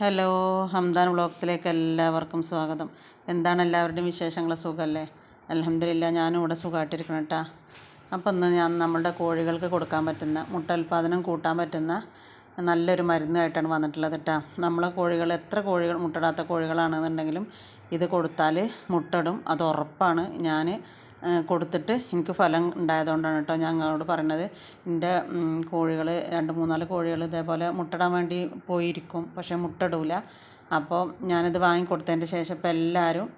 Hello Hamdan വ്ളോഗ്സിലേക്ക് എല്ലാവർക്കും സ്വാഗതം. എന്താണ് എല്ലാവരുടെയും വിശേഷങ്ങൾ സുഖമല്ലേ അലഹമില്ല ഞാനും ഇവിടെ സുഖമായിട്ടിരിക്കണം കേട്ടോ അപ്പം ഇന്ന് ഞാൻ നമ്മുടെ കോഴികൾക്ക് കൊടുക്കാൻ പറ്റുന്ന മുട്ട ഉൽപ്പാദനം കൂട്ടാൻ പറ്റുന്ന നല്ലൊരു മരുന്നായിട്ടാണ് വന്നിട്ടുള്ളത് കേട്ടോ നമ്മളെ കോഴികൾ എത്ര കോഴികൾ മുട്ടയിടാത്ത കോഴികളാണെന്നുണ്ടെങ്കിലും ഇത് കൊടുത്താൽ മുട്ടയിടും അത് ഉറപ്പാണ്. ഞാൻ കൊടുത്തിട്ട് എനിക്ക് ഫലം ഉണ്ടായതുകൊണ്ടാണ് കേട്ടോ ഞാൻ നിങ്ങളോട് പറയണത്. എന്റെ കോഴികൾ രണ്ട് മൂന്നാൽ കോഴികൾ ഇതേപോലെ മുട്ടയിടാൻ വേണ്ടി പോയിരിക്കും പക്ഷേ മുട്ടയിടില്ല അപ്പോൾ ഞാനിത് വാങ്ങി കൊടുത്തതിന്റെ ശേഷം ഇപ്പോൾ എല്ലാവരും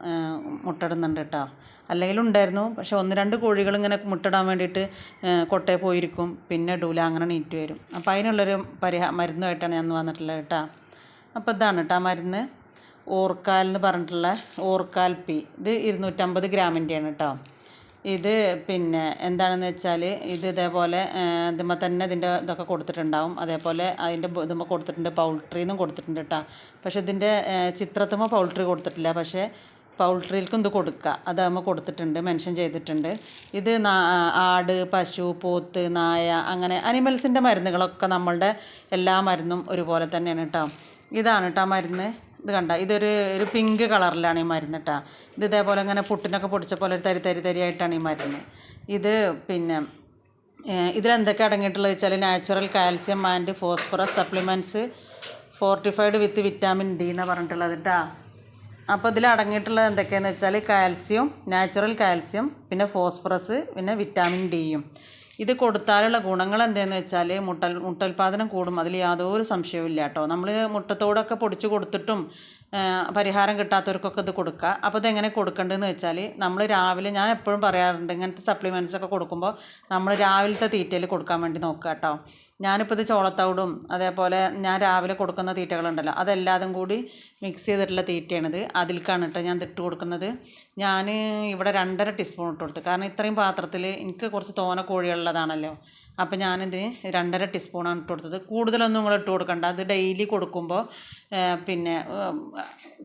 മുട്ടയിടുന്നുണ്ട് കേട്ടോ. അല്ലെങ്കിലും ഉണ്ടായിരുന്നു പക്ഷേ ഒന്ന് രണ്ട് കോഴികൾ ഇങ്ങനെ മുട്ടയിടാൻ വേണ്ടിയിട്ട് കൊട്ടയിൽ പോയിരിക്കും പിന്നെ ഇടൂല അങ്ങനെ നീറ്റ് വരും. അപ്പോൾ അതിനുള്ളൊരു പരിഹ മരുന്നുമായിട്ടാണ് ഞാൻ വന്നിട്ടുള്ളത് കേട്ടോ. അപ്പോൾ ഇതാണ് കേട്ടോ മരുന്ന്. ഓർക്കാൽ എന്ന് പറഞ്ഞിട്ടുള്ള ഓർക്കാൽ പി. ഇത് ഇരുന്നൂറ്റമ്പത് ഗ്രാമിന്റെയാണ് കേട്ടോ. ഇത് പിന്നെ എന്താണെന്ന് വെച്ചാൽ ഇത് ഇതേപോലെ ഇതുമ്മ തന്നെ ഇതിന്റെ ഇതൊക്കെ കൊടുത്തിട്ടുണ്ടാവും. അതേപോലെ അതിന്റെ ഇതുമ്മ കൊടുത്തിട്ടുണ്ട് പൗൾട്രിന്നും കൊടുത്തിട്ടുണ്ട് കേട്ടോ പക്ഷേ ഇതിന്റെ ചിത്രത്തുമ്മ പൗൾട്രി കൊടുത്തിട്ടില്ല. പക്ഷേ പൗൾട്രിയിൽക്കും ഇത് കൊടുക്കുക അതാകുമ്പോൾ കൊടുത്തിട്ടുണ്ട് മെൻഷൻ ചെയ്തിട്ടുണ്ട്. ഇത് ആട് പശു പോത്ത് നായ അങ്ങനെ അനിമൽസിന്റെ മരുന്നുകളൊക്കെ നമ്മളുടെ എല്ലാ മരുന്നും ഒരുപോലെ തന്നെയാണ് കേട്ടോ ഇതാണ് കേട്ടോ മരുന്ന്. ഇത് കണ്ട ഇതൊരു ഒരു പിങ്ക് കളറിലാണ് ഈ മരുന്ന് കേട്ടോ ഇത് ഇതേപോലെ ഇങ്ങനെ പുട്ടിനൊക്കെ പൊടിച്ച പോലെ ഒരു തരി തരി തരിയായിട്ടാണ് ഈ മരുന്ന്. ഇത് പിന്നെ ഇതിലെന്തൊക്കെ അടങ്ങിയിട്ടുള്ളത് വെച്ചാൽ natural calcium and phosphorus supplements fortified with vitamin D എന്നാണ് പറഞ്ഞിട്ടുള്ളത് കേട്ടോ അപ്പോൾ ഇതിൽ അടങ്ങിയിട്ടുള്ളത് എന്തൊക്കെയാണെന്ന് വെച്ചാൽ കാൽസ്യം നാച്ചുറൽ കാൽസ്യം പിന്നെ ഫോസ്ഫറസ് പിന്നെ വിറ്റാമിൻ ഡിയും ഇത് കൊടുത്താലുള്ള ഗുണങ്ങൾ എന്താണെന്ന് വെച്ചാൽ മുട്ട മുട്ടോൽപാദനം കൂടും. അതിൽ യാതൊരു സംശയവും ഇല്ല കേട്ടോ. നമ്മൾ മുട്ടത്തോടൊക്കെ പൊടിച്ച് കൊടുത്തിട്ടും പരിഹാരം കിട്ടാത്തവർക്കൊക്കെ ഇത് കൊടുക്കുക. അപ്പോൾ ഇതെങ്ങനെ കൊടുക്കേണ്ടതെന്ന് വെച്ചാൽ നമ്മൾ രാവിലെ ഞാൻ എപ്പോഴും പറയാറുണ്ട് ഇങ്ങനത്തെ സപ്ലിമെന്റ്സ് ഒക്കെ കൊടുക്കുമ്പോൾ നമ്മൾ രാവിലത്തെ തീറ്റയിൽ കൊടുക്കാൻ വേണ്ടി നോക്കുക കേട്ടോ. ഞാനിപ്പോൾ ഇത് ചോളത്തവിടും അതേപോലെ ഞാൻ രാവിലെ കൊടുക്കുന്ന തീറ്റകളുണ്ടല്ലോ അതെല്ലാതും കൂടി മിക്സ് ചെയ്തിട്ടുള്ള തീറ്റയാണിത്. അതിൽക്കാണ് കേട്ടോ ഞാൻ ഇട്ട് കൊടുക്കുന്നത്. ഞാൻ ഇവിടെ രണ്ടര ടീസ്പൂൺ ഇട്ട് കൊടുത്തു. കാരണം ഇത്രയും പാത്രത്തിൽ എനിക്ക് കുറച്ച് തോന കോഴികളുള്ളതാണല്ലോ. അപ്പോൾ ഞാനിതിന് രണ്ടര ടീസ്പൂണാണ് ഇട്ട് കൊടുത്തത്. കൂടുതലൊന്നും നിങ്ങൾ ഇട്ട് കൊടുക്കണ്ട. അത് ഡെയിലി കൊടുക്കുമ്പോൾ പിന്നെ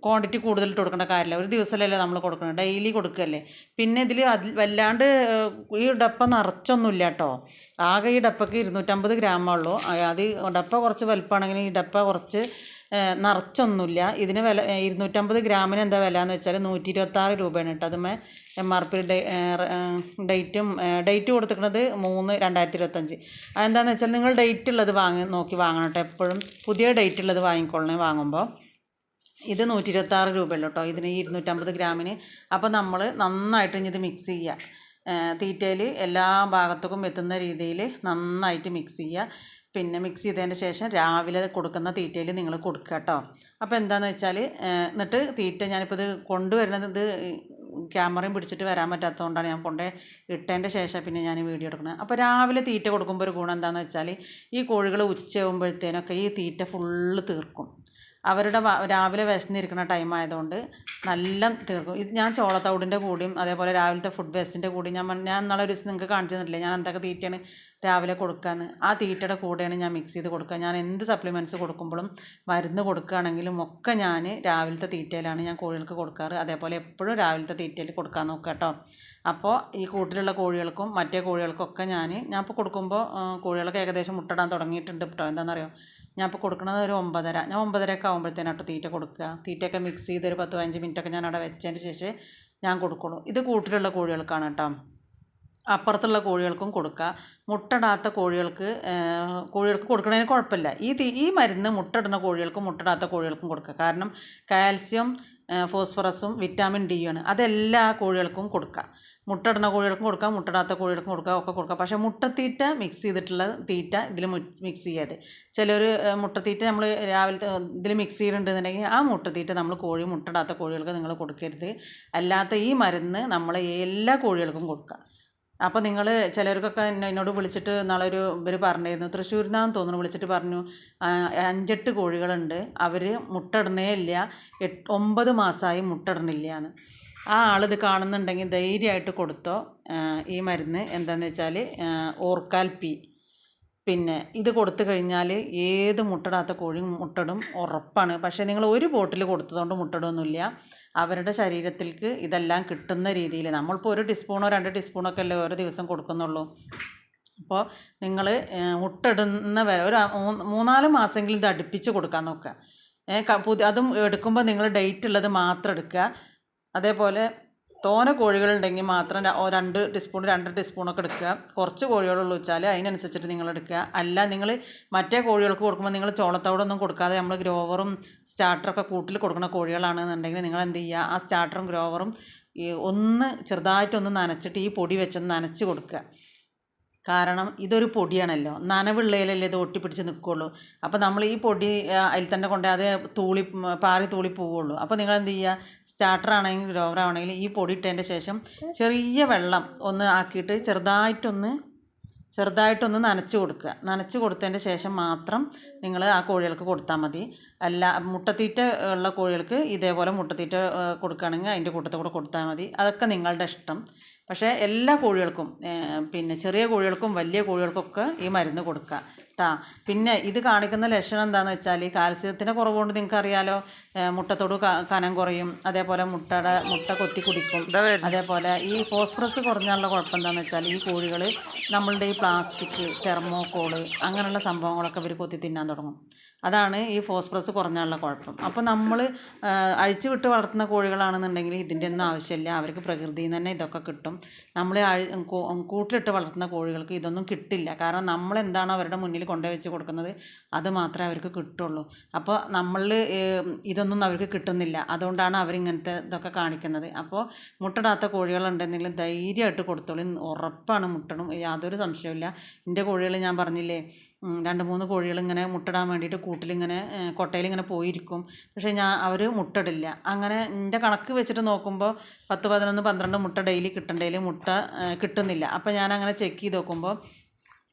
ക്വാണ്ടിറ്റി കൂടുതൽ ഇട്ട് കൊടുക്കേണ്ട കാര്യമില്ല. ഒരു ദിവസമല്ലല്ലോ നമ്മൾ കൊടുക്കണം ഡെയിലി കൊടുക്കുകയല്ലേ പിന്നെ ഇതിൽ അതിൽ വല്ലാണ്ട് ഈ ഡപ്പ നിറച്ചൊന്നുമില്ല കേട്ടോ. ആകെ ഈ ഡപ്പയ്ക്ക് ഇരുന്നൂറ്റമ്പത് ഗ്രാമേ ഉള്ളൂ. അത് ഡപ്പ കുറച്ച് വലുപ്പമാണെങ്കിൽ ഈ ഡപ്പ കുറച്ച് നിറച്ചൊന്നുമില്ല. ഇതിന് വില ഇരുന്നൂറ്റമ്പത് ഗ്രാമിന് എന്താ വില എന്ന് വെച്ചാൽ നൂറ്റി ഇരുപത്താറ് രൂപയാണ് കേട്ടോ അതുമേ എം ആർ പി ഡേറ്റും ഡേറ്റ് കൊടുത്തിരിക്കുന്നത് മൂന്ന് രണ്ടായിരത്തി ഇരുപത്തഞ്ച് അതെന്താണെന്ന് വെച്ചാൽ നിങ്ങൾ ഡേറ്റ് ഉള്ളത് വാങ്ങി നോക്കി വാങ്ങണം കേട്ടോ എപ്പോഴും. പുതിയ ഡേറ്റ് ഉള്ളത് വാങ്ങിക്കൊള്ളണേ വാങ്ങുമ്പോൾ. ഇത് നൂറ്റി ഇരുപത്താറ് രൂപയുള്ളൂ കേട്ടോ ഇതിന് ഇരുന്നൂറ്റമ്പത് ഗ്രാമിന്. അപ്പോൾ നമ്മൾ നന്നായിട്ട് ഇനി ഇത് മിക്സ് ചെയ്യുക. തീറ്റയിൽ എല്ലാ ഭാഗത്തേക്കും എത്തുന്ന രീതിയിൽ നന്നായിട്ട് മിക്സ് ചെയ്യുക. പിന്നെ മിക്സ് ചെയ്തതിന് ശേഷം രാവിലെ കൊടുക്കുന്ന തീറ്റയിൽ നിങ്ങൾ കൊടുക്കുക കേട്ടോ. അപ്പോൾ എന്താണെന്ന് വെച്ചാൽ എന്നിട്ട് തീറ്റ ഞാനിപ്പോൾ ഇത് കൊണ്ടുവരുന്നത് ഇത് ക്യാമറയും പിടിച്ചിട്ട് വരാൻ പറ്റാത്തതുകൊണ്ടാണ് ഞാൻ കൊണ്ടേ ഇട്ടതിന്റെ ശേഷം പിന്നെ ഞാൻ വീഡിയോ എടുക്കുന്നത്. അപ്പോൾ രാവിലെ തീറ്റ കൊടുക്കുമ്പോൾ ഒരു ഗുണം എന്താണെന്ന് വെച്ചാൽ ഈ കോഴികൾ ഉച്ചയാകുമ്പോഴത്തേനൊക്കെ ഈ തീറ്റ ഫുള്ള് തീർക്കും. അവരുടെ രാവിലെ വിശന്നിരിക്കുന്ന ടൈം ആയതുകൊണ്ട് നല്ല തീർക്കും. ഇത് ഞാൻ ചോളത്തവിടിന്റെ കൂടിയും അതേപോലെ രാവിലത്തെ ഫുഡ് വേസ്റ്റിന്റെ കൂടിയും ഞാൻ ഞാൻ നാളെ ഒരു ദിവസം നിങ്ങൾക്ക് കാണിച്ചു തന്നിട്ടില്ലേ? ഞാൻ എന്തൊക്കെ തീറ്റയാണ് രാവിലെ കൊടുക്കാമെന്ന് ആ തീറ്റയുടെ കൂടെയാണ് ഞാൻ മിക്സ് ചെയ്ത് കൊടുക്കുക. ഞാൻ എന്ത് സപ്ലിമെന്റ്സ് കൊടുക്കുമ്പോഴും മരുന്ന് കൊടുക്കുകയാണെങ്കിലും ഒക്കെ ഞാൻ രാവിലത്തെ തീറ്റയിലാണ് ഞാൻ കോഴികൾക്ക് കൊടുക്കാറ്. അതേപോലെ എപ്പോഴും രാവിലത്തെ തീറ്റയിൽ കൊടുക്കാൻ നോക്കുക കേട്ടോ. അപ്പോൾ ഈ കൂട്ടിലുള്ള കോഴികൾക്കും മറ്റേ കോഴികൾക്കൊക്കെ ഞാൻ ഞാൻ ഇപ്പോൾ കൊടുക്കുമ്പോൾ കോഴികളൊക്കെ ഏകദേശം മുട്ടടാൻ തുടങ്ങിയിട്ടുണ്ട് കേട്ടോ. എന്താണെന്നറിയോ? ഞാൻ ഇപ്പോൾ കൊടുക്കുന്നത് ഒരു ഒമ്പതര. ഞാൻ ഒമ്പതരയൊക്കെ ആകുമ്പോഴത്തേനാട്ടോ തീറ്റ കൊടുക്കുക തീറ്റയൊക്കെ മിക്സ് ചെയ്ത് ഒരു പത്ത് പതിനഞ്ച് മിനിറ്റൊക്കെ ഞാൻ അവിടെ വെച്ചതിന് ശേഷം ഞാൻ കൊടുക്കുള്ളൂ. ഇത് കൂട്ടിലുള്ള കോഴികൾക്കാണ് കേട്ടോ അപ്പുറത്തുള്ള കോഴികൾക്കും കൊടുക്കുക മുട്ടടാത്ത കോഴികൾക്ക് കോഴികൾക്ക് കൊടുക്കുന്നതിന് കുഴപ്പമില്ല. ഈ ഈ മരുന്ന് മുട്ടയിടുന്ന കോഴികൾക്കും മുട്ടടാത്ത കോഴികൾക്കും കൊടുക്കുക കാരണം കാൽസ്യം ഫോസ്ഫറസും വിറ്റാമിൻ ഡിയുമാണ് അതെല്ലാ കോഴികൾക്കും കൊടുക്കുക മുട്ടയിടുന്ന കോഴികൾക്കും കൊടുക്കാം മുട്ടയിടാത്ത കോഴികൾക്കും കൊടുക്കാം ഒക്കെ കൊടുക്കാം. പക്ഷേ മുട്ടത്തീറ്റ മിക്സ് ചെയ്തിട്ടുള്ള തീറ്റ ഇതിൽ മിക്സ് ചെയ്യാതെ. ചിലർ മുട്ടത്തീറ്റ നമ്മൾ രാവിലത്തെ ഇതിൽ മിക്സ് ചെയ്തിട്ടുണ്ടെന്നുണ്ടെങ്കിൽ ആ മുട്ടത്തീറ്റ നമ്മൾ കോഴി മുട്ടയിടാത്ത കോഴികൾക്ക് നിങ്ങൾ കൊടുക്കരുത്. അല്ലാത്ത ഈ മരുന്ന് നമ്മൾ എല്ലാ കോഴികൾക്കും കൊടുക്കുക അപ്പോൾ നിങ്ങൾ ചിലർക്കൊക്കെ എന്നെ എന്നോട് വിളിച്ചിട്ട് നാളെ ഒരു ഇവർ പറഞ്ഞിരുന്നു തൃശ്ശൂരിൽ തോന്നുന്നു വിളിച്ചിട്ട് പറഞ്ഞു അഞ്ചെട്ട് കോഴികളുണ്ട് അവർ മുട്ടയിടണേ ഇല്ല എട്ട് ഒമ്പത് മാസമായി മുട്ടയിടണില്ല എന്ന് ആ ആളിത് കാണുന്നുണ്ടെങ്കിൽ ധൈര്യമായിട്ട് കൊടുത്തോ ഈ മരുന്ന് എന്താണെന്ന് വെച്ചാൽ ഓർക്കാൽ പി. പിന്നെ ഇത് കൊടുത്തു കഴിഞ്ഞാൽ ഏത് മുട്ടടാത്ത കോഴി മുട്ടടും ഉറപ്പാണ്. പക്ഷേ നിങ്ങൾ ഒരു ബോട്ടിൽ കൊടുത്തതുകൊണ്ട് മുട്ടടൊന്നുമില്ല അവരുടെ ശരീരത്തിലേക്ക് ഇതെല്ലാം കിട്ടുന്ന രീതിയിൽ. നമ്മളിപ്പോൾ ഒരു ടീസ്പൂണോ രണ്ട് ടീസ്പൂണോ ഒക്കെ അല്ലേ ഓരോ ദിവസം കൊടുക്കുന്നുള്ളൂ. അപ്പോൾ നിങ്ങൾ മുട്ടിടുന്ന വരെ ഒരു മൂന്നാൽ മാസമെങ്കിലും ഇത് അടുപ്പിച്ച് കൊടുക്കാൻ നോക്കുക. പുതിയ അതും എടുക്കുമ്പോൾ നിങ്ങൾ ഡേറ്റ് ഉള്ളത് മാത്രം എടുക്കുക. അതേപോലെ തോനെ കോഴികളുണ്ടെങ്കിൽ മാത്രം രണ്ട് ടീസ്പൂൺ രണ്ട് ടീസ്പൂണൊക്കെ എടുക്കുക. കുറച്ച് കോഴികളുള്ളൂ വെച്ചാൽ അതിനനുസരിച്ചിട്ട് നിങ്ങൾ എടുക്കുക. അല്ല നിങ്ങൾ മറ്റേ കോഴികൾക്ക് കൊടുക്കുമ്പോൾ നിങ്ങൾ ചോളത്തോടൊന്നും കൊടുക്കാതെ നമ്മൾ ഗ്രോവറും സ്റ്റാർട്ടറൊക്കെ കൂട്ടിൽ കൊടുക്കുന്ന കോഴികളാണെന്നുണ്ടെങ്കിൽ നിങ്ങൾ എന്ത് ചെയ്യുക? ആ സ്റ്റാർട്ടറും ഗ്രോവറും ഒന്ന് ചെറുതായിട്ടൊന്ന് നനച്ചിട്ട് ഈ പൊടി വെച്ചൊന്ന് നനച്ച് കൊടുക്കുക. കാരണം ഇതൊരു പൊടിയാണല്ലോ. നനവുള്ളതിലല്ലേ ഇത് ഒട്ടിപ്പിടിച്ച് നിൽക്കുകയുള്ളൂ അപ്പോൾ നമ്മൾ ഈ പൊടി അതിൽ തന്നെ കൊണ്ട് അത് തൂളി പാറി തൂളി പോവുള്ളൂ. അപ്പോൾ നിങ്ങൾ എന്ത് ചെയ്യുക? സ്റ്റാർട്ടർ ആണെങ്കിലും ഗ്രോവർ ആണെങ്കിലും ഈ പൊടി ഇട്ടതിന്റെ ശേഷം ചെറിയ വെള്ളം ഒന്ന് ആക്കിയിട്ട് ചെറുതായിട്ടൊന്ന് ചെറുതായിട്ടൊന്ന് നനച്ച് കൊടുക്കുക. നനച്ച് കൊടുത്തതിന്റെ ശേഷം മാത്രം നിങ്ങൾ ആ കോഴികൾക്ക് കൊടുത്താൽ മതി. അല്ല മുട്ടത്തീറ്റ ഉള്ള കോഴികൾക്ക് ഇതേപോലെ മുട്ടത്തീറ്റ കൊടുക്കുകയാണെങ്കിൽ അതിന്റെ കൂട്ടത്തിൽ കൂടെ കൊടുത്താൽ മതി. അതൊക്കെ നിങ്ങളുടെ ഇഷ്ടം. പക്ഷേ എല്ലാ കോഴികൾക്കും പിന്നെ ചെറിയ കോഴികൾക്കും വലിയ കോഴികൾക്കൊക്കെ ഈ മരുന്ന് കൊടുക്കുക. കേട്ടാ പിന്നെ ഇത് കാണിക്കുന്ന ലക്ഷണം എന്താണെന്ന് വെച്ചാൽ ഈ കാൽസ്യത്തിന്റെ കുറവുകൊണ്ട് നിങ്ങൾക്ക് അറിയാലോ മുട്ടത്തോട് കനം കുറയും അതേപോലെ മുട്ടയുടെ മുട്ട കൊത്തി കുടിക്കും. അതേപോലെ ഈ ഫോസ്ഫറസ് കുറഞ്ഞാലുള്ള കുഴപ്പം എന്താണെന്ന് വെച്ചാൽ ഈ കോഴികൾ നമ്മളുടെ ഈ പ്ലാസ്റ്റിക് തെർമോക്കോൾ അങ്ങനെയുള്ള സംഭവങ്ങളൊക്കെ ഇവർ കൊത്തി തിന്നാൻ തുടങ്ങും. അതാണ് ഈ ഫോസ്ഫറസ് കുറഞ്ഞാലുള്ള കുഴപ്പം. അപ്പോൾ നമ്മൾ അഴിച്ചു വിട്ട് വളർത്തുന്ന കോഴികളാണെന്നുണ്ടെങ്കിൽ ഇതിന്റെ ഒന്നും ആവശ്യമില്ല. അവർക്ക് പ്രകൃതിയിൽ നിന്ന് തന്നെ ഇതൊക്കെ കിട്ടും. നമ്മൾ കൂട്ടിലിട്ട് വളർത്തുന്ന കോഴികൾക്ക് ഇതൊന്നും കിട്ടില്ല. കാരണം നമ്മൾ എന്താണ് അവരുടെ മുന്നിൽ കൊണ്ടുപോയി വെച്ച് കൊടുക്കുന്നത്? അത് മാത്രമേ അവർക്ക് കിട്ടുള്ളൂ. അപ്പോൾ നമ്മൾ ഇതൊന്നും അവർക്ക് കിട്ടുന്നില്ല. അതുകൊണ്ടാണ് അവരിങ്ങനത്തെ ഇതൊക്കെ കാണിക്കുന്നത്. അപ്പോൾ മുട്ടടാത്ത കോഴികളുണ്ടെന്നെങ്കിലും ധൈര്യമായിട്ട് കൊടുത്തോളൂ. ഉറപ്പാണ് മുട്ടണം യാതൊരു സംശയവുമില്ല. എന്റെ കോഴികൾ ഞാൻ പറഞ്ഞില്ലേ രണ്ട് മൂന്ന് കോഴികൾ ഇങ്ങനെ മുട്ടടാൻ വേണ്ടിയിട്ട് കൂട്ടിലിങ്ങനെ കൊട്ടയിലിങ്ങനെ പോയിരിക്കും. പക്ഷേ ഞാൻ അവർ മുട്ടയിടില്ല അങ്ങനെ എന്റെ കണക്ക് വെച്ചിട്ട് നോക്കുമ്പോൾ പത്ത് പതിനൊന്ന് പന്ത്രണ്ട് മുട്ട ഡെയിലി കിട്ടേണ്ടതിൽ മുട്ട കിട്ടുന്നില്ല. അപ്പോൾ ഞാൻ അങ്ങനെ ചെക്ക് ചെയ്ത് നോക്കുമ്പോൾ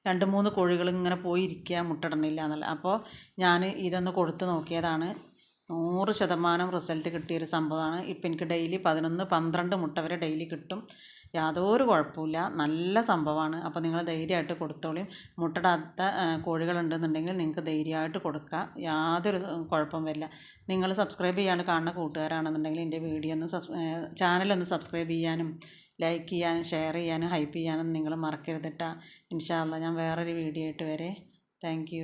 രണ്ട് മൂന്ന് കോഴികൾ ഇങ്ങനെ പോയിരിക്കുക മുട്ടയിടണില്ല എന്നല്ല. അപ്പോൾ ഞാൻ ഇതൊന്ന് കൊടുത്ത് നോക്കിയതാണ്. നൂറ് ശതമാനം റിസൾട്ട് കിട്ടിയൊരു സംഭവമാണ്. ഇപ്പം എനിക്ക് ഡെയിലി പതിനൊന്ന് പന്ത്രണ്ട് മുട്ട വരെ ഡെയിലി കിട്ടും. യാതൊരു കുഴപ്പമില്ല നല്ല സംഭവമാണ്. അപ്പോൾ നിങ്ങൾ ധൈര്യമായിട്ട് കൊടുത്തോളിയും മുട്ടടാത്ത കോഴികളുണ്ടെന്നുണ്ടെങ്കിൽ നിങ്ങൾക്ക് ധൈര്യമായിട്ട് കൊടുക്കാം. യാതൊരു കുഴപ്പം വരില്ല. നിങ്ങൾ സബ്സ്ക്രൈബ് ചെയ്യാണ്ട് കാണുന്ന കൂട്ടുകാരാണെന്നുണ്ടെങ്കിൽ എന്റെ വീഡിയോ ഒന്ന് സബ്സ് ചാനലൊന്ന് സബ്സ്ക്രൈബ് ചെയ്യാനും ലൈക്ക് ചെയ്യാനും ഷെയർ ചെയ്യാനും ഹൈപ്പ് ചെയ്യാനും നിങ്ങൾ മറക്കരുതിട്ടാ ഇൻഷാല്ല ഞാൻ വേറൊരു വീഡിയോ ആയിട്ട് വരെ. താങ്ക്